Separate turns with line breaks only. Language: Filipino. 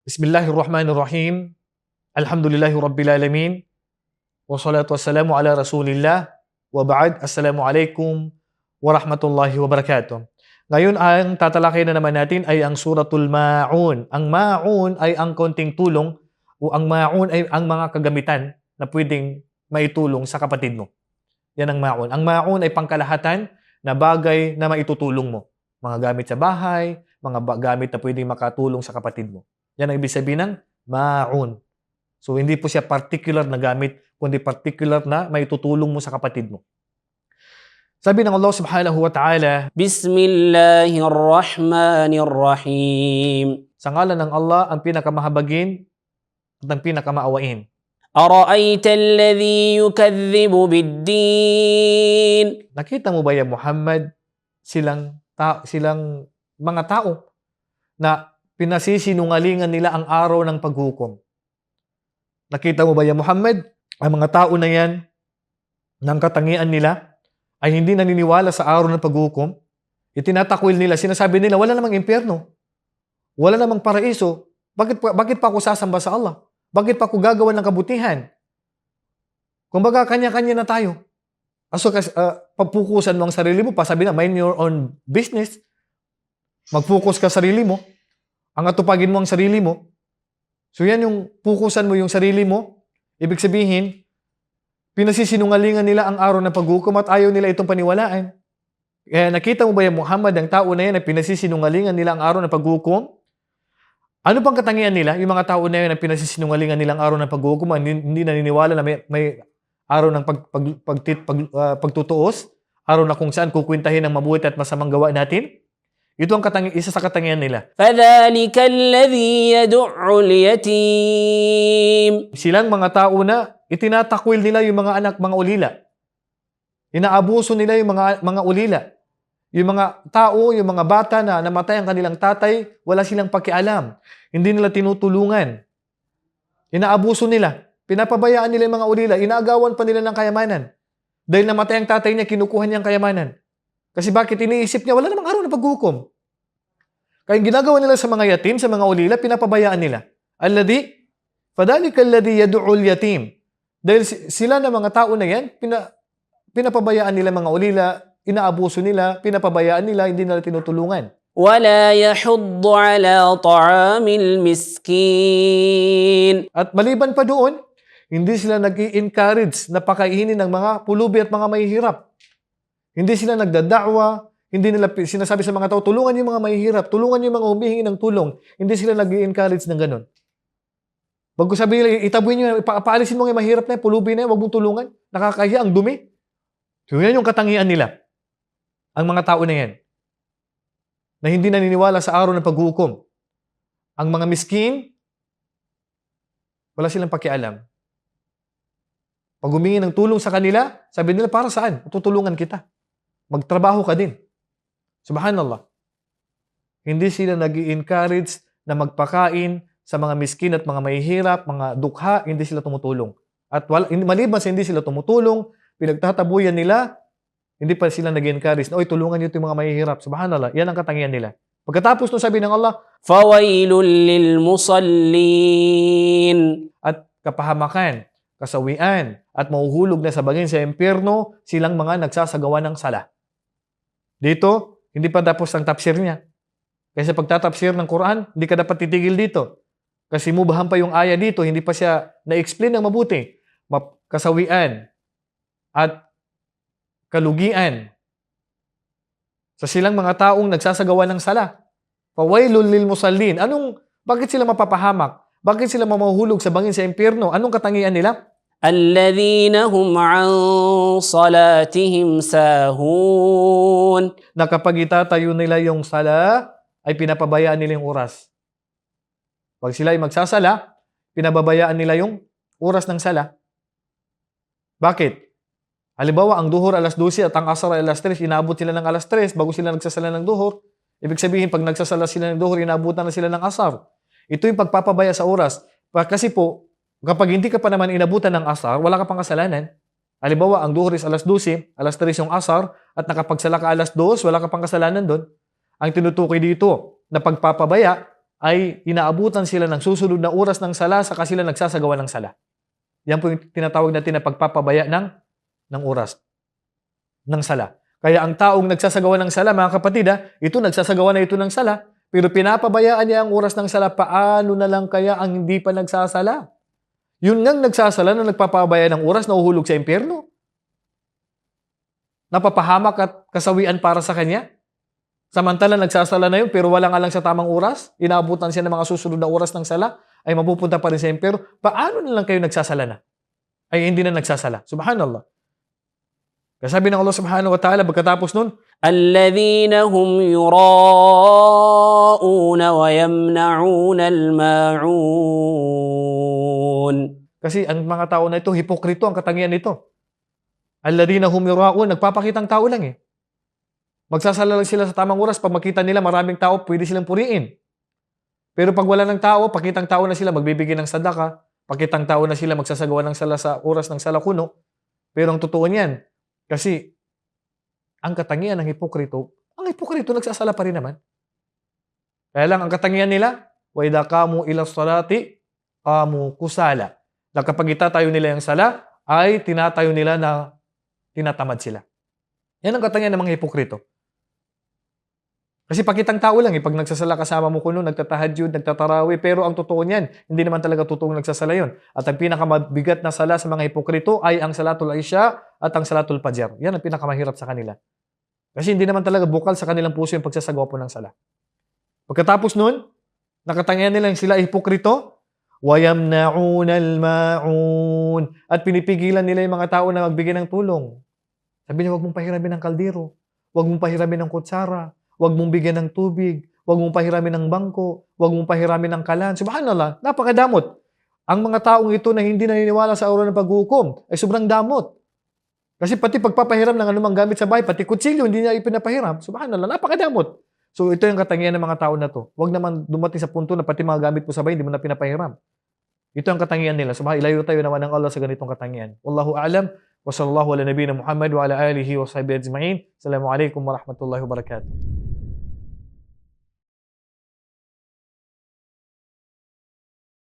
Bismillahirrahmanirrahim. Alhamdulillahi Rabbil Alamin. Wassalatu wassalamu ala Rasulillah. Wa ba'd. Assalamualaikum warahmatullahi wabarakatuh. Ngayon, ang tatalakay na naman natin ay ang Suratul Ma'un. Ang Ma'un ay ang konting tulong o ang Ma'un ay ang mga kagamitan na pwedeng maitulong sa kapatid mo. Yan ang Ma'un. Ang Ma'un ay pangkalahatan na bagay na maitutulong mo. Mga gamit sa bahay, mga gamit na pwedeng makatulong sa kapatid mo. Yan ang ibig sabihin ng Ma'un. So, hindi po siya particular na gamit, kundi particular na maitutulong mo sa kapatid mo. Sabi ng Allah subhanahu wa ta'ala,
بسم الله الرحمن الرحيم
sa ngalan ng Allah, ang pinakamahabagin at ang pinakamaawain.
أرأيت الذي يكذب بالدين
Nakita mo ba ya Muhammad silang ta- silang mga tao na pinasisinungalingan nila ang araw ng paghukom. Nakita mo ba ya Muhammad ang mga tao na yan ng katangian nila ay hindi naniniwala sa araw ng paghukom? Itinatakwil nila, sinasabi nila wala namang impyerno. Wala namang paraiso. Bakit bakit pa ako sasamba sa Allah? Bakit pa ako gagawa ng kabutihan? Kumbaga, kanya-kanya na tayo. Aso kasi uh, pagpukusan mo ang sarili mo, pasabi na, mind your own business. Mag-focus ka sa sarili mo. Ang atupagin mo ang sarili mo. So yan yung pukusan mo yung sarili mo. Ibig sabihin, pinasisinungalingan nila ang araw ng paghukom at ayaw nila itong paniwalaan. Kaya nakita mo ba yung Muhammad, ang tao na yan na pinasisinungalingan nila ang araw ng paghukom? Ano pang katangian nila? Yung mga tao na yan na pinasisinungalingan nila ang araw ng paghukom, hindi, hindi naniniwala na may, may araw ng pag, pag, pag, pag, ah, pagtutuos, araw na kung saan kukwintahin ang mabuti at masamang gawa natin. Ito ang katangi, isa sa katangian nila.
فذلك الذي يدع اليتيم
Silang mga tao na itinatakwil nila yung mga anak, mga ulila. Inaabuso nila yung mga, mga ulila. Yung mga tao, yung mga bata na namatay ang kanilang tatay, wala silang pakialam. Hindi nila tinutulungan. Inaabuso nila. Pinapabayaan nila yung mga ulila. Inaagawan pa nila ng kayamanan. Dahil namatay ang tatay niya, kinukuha niya ang kayamanan. Kasi bakit iniisip niya, wala namang araw na paghukom. Kaya yung ginagawa nila sa mga yatim, sa mga ulila, pinapabayaan nila. Alladhi, fadhalika alladhi yad'ul yatim. Dahil si- sila na mga tao na yan, pina, pinapabayaan nila mga ulila, inaabuso nila, pinapabayaan nila, hindi nila tinutulungan.
ولا يحض على طعام المسكين
At maliban pa doon, hindi sila nag encourage na pakainin ng mga pulubi at mga mahihirap. Hindi sila nagdadakwa, hindi nila sinasabi sa mga tao, tulungan yung mga mahihirap, tulungan yung mga humihingi ng tulong. Hindi sila nag encourage ng ganun. Bago sabihin nila, itabuhin nyo, pa- paalisin mo yung mahirap na yan, pulubi na yan, huwag mong tulungan. Nakakahiya, ang dumi. So yan yung katangian nila. Ang mga tao na yan. Na hindi naniniwala sa araw ng paghukom. Ang mga miskin, wala silang pakialam. Pag humingi ng tulong sa kanila, sabi nila, para saan? Tutulungan kita. Magtrabaho ka din. Subhanallah. Hindi sila nag encourage na magpakain sa mga miskin at mga mahihirap, mga dukha, hindi sila tumutulong. At wala, maliban sa hindi sila tumutulong, pinagtatabuyan nila, hindi pa sila nag encourage na, oy, tulungan niyo 'tong mga mahihirap. Subhanallah, yan ang katangian nila. Pagkatapos nung sabi ng Allah,
Fawailul lil musallin.
At kapahamakan, kasawian, at mauhulog na sa bagay sa impyerno silang mga nagsasagawa ng sala. Dito, hindi pa tapos ang tafsir niya. Kasi pagtatapsir ng Quran, hindi ka dapat titigil dito. Kasi mubahan pa yung aya dito, hindi pa siya na-explain ng mabuti. Kasawian at kalugian sa silang mga taong nagsasagawa ng sala. Pawailul lil musallin. Anong, bakit sila mapapahamak? Bakit sila mamahuhulog sa bangin sa impyerno? Anong katangian nila?
الذين هم عن صلاتهم ساهون
Na kapag itatayo nila yung sala, ay pinapabayaan nila yung oras. Pag sila ay magsasala, pinababayaan nila yung oras ng sala. Bakit? Halimbawa, ang duhur alas 12 at ang asar ay alas 3, inaabot sila ng alas 3 bago sila nagsasala ng duhur. Ibig sabihin, pag nagsasala sila ng duhur, inaabutan na sila ng asar. Ito yung pagpapabaya sa oras. Pa- Kasi po, kapag hindi ka pa naman inabutan ng asar, wala ka pang kasalanan. Halimbawa, ang duhur is alas 12, alas 3 yung asar, at nakapagsala ka alas 2, wala ka pang kasalanan doon. Ang tinutukoy dito na pagpapabaya ay inaabutan sila ng susunod na oras ng sala saka sila nagsasagawa ng sala. Yan po yung tinatawag natin na pagpapabaya ng, ng oras ng sala. Kaya ang taong nagsasagawa ng sala, mga kapatid, ha, ito nagsasagawa na ito ng sala, pero pinapabayaan niya ang oras ng sala, paano na lang kaya ang hindi pa nagsasala? Yun ngang nagsasala na nagpapabaya ng oras na uhulog sa impyerno. Napapahamak at kasawian para sa kanya. Samantala nagsasala na yun pero wala nga lang sa tamang oras, inaabutan siya ng mga susunod na oras ng sala, ay mapupunta pa rin sa impyerno. Paano na lang kayo nagsasala na? Ay hindi na nagsasala. Subhanallah. Kasabi ng Allah subhanahu wa ta'ala pagkatapos nun,
Alladhina hum yura يراءون ويمنعون الماعون
Kasi ang mga tao na ito, hipokrito ang katangian nito. Alladina hum yura'un, nagpapakitang tao lang eh. Magsasala lang sila sa tamang oras, pag makita nila maraming tao, pwede silang puriin. Pero pag wala ng tao, pakitang tao na sila, magbibigay ng sadaka, pakitang tao na sila, magsasagawa ng sala sa oras ng sala kuno. Pero ang totoo niyan, kasi ang katangian ng hipokrito, ang hipokrito nagsasala pa rin naman. Kaya lang, ang katangian nila, idha kamu ila salati, kamu kusala na kapag itatayo nila yung sala, ay tinatayo nila na tinatamad sila. Yan ang katangian ng mga hipokrito. Kasi pakitang tao lang, eh, pag nagsasala kasama mo kuno, nagtatahadyud, nagtatarawi, pero ang totoo niyan, hindi naman talaga totoong nagsasala yon. At ang pinakamabigat na sala sa mga hipokrito ay ang salatul isya at ang salatul fajr. Yan ang pinakamahirap sa kanila. Kasi hindi naman talaga bukal sa kanilang puso yung pagsasagawa po ng sala. Pagkatapos nun, nakatangyan nilang sila ipokrito, wayamnauna al-ma'un. At pinipigilan nila yung mga tao na magbigay ng tulong. Sabi niya, huwag mong pahiramin ng kaldero. Huwag mong pahiramin ng kutsara. Huwag mong bigyan ng tubig. Huwag mong pahiramin ng bangko. Huwag mong pahiramin ng kalan. Subhanallah, napakadamot. Ang mga taong ito na hindi naniniwala sa oras ng paghukom ay sobrang damot. Kasi pati pagpapahiram ng anumang gamit sa bahay, pati kutsilyo, hindi niya ipinapahiram. Subhanallah, napakadamot. So ito yung katangian ng mga tao na to. Huwag naman dumating sa punto na pati mga gamit mo sa bahay, hindi mo na pinapahiram. Ito ang katangian nila. So ilayo tayo naman ng Allah sa ganitong katangian. Wallahu a'lam. Wa sallallahu ala nabiyina Muhammad wa ala alihi wa sahbihi ajma'in. Assalamualaikum warahmatullahi wabarakatuh.